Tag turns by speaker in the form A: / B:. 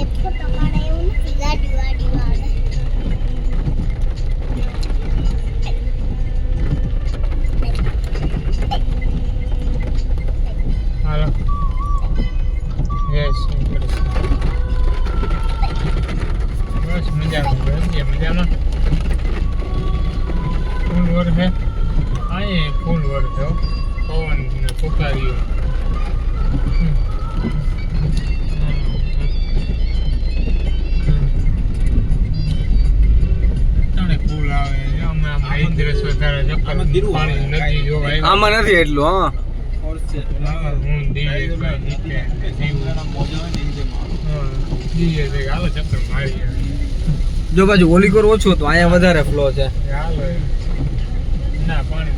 A: એટલું તમારે
B: બસ મજામાં ભાઈ મજામાં. ફૂલ વર હે આ ફૂલ વર થયો પવન ને હાલો
C: નથી એટલું, હા. જો બાજુ હોલીકોર ઓછું હતું, અહીંયા વધારે ફ્લો છે.
B: ના, પાણી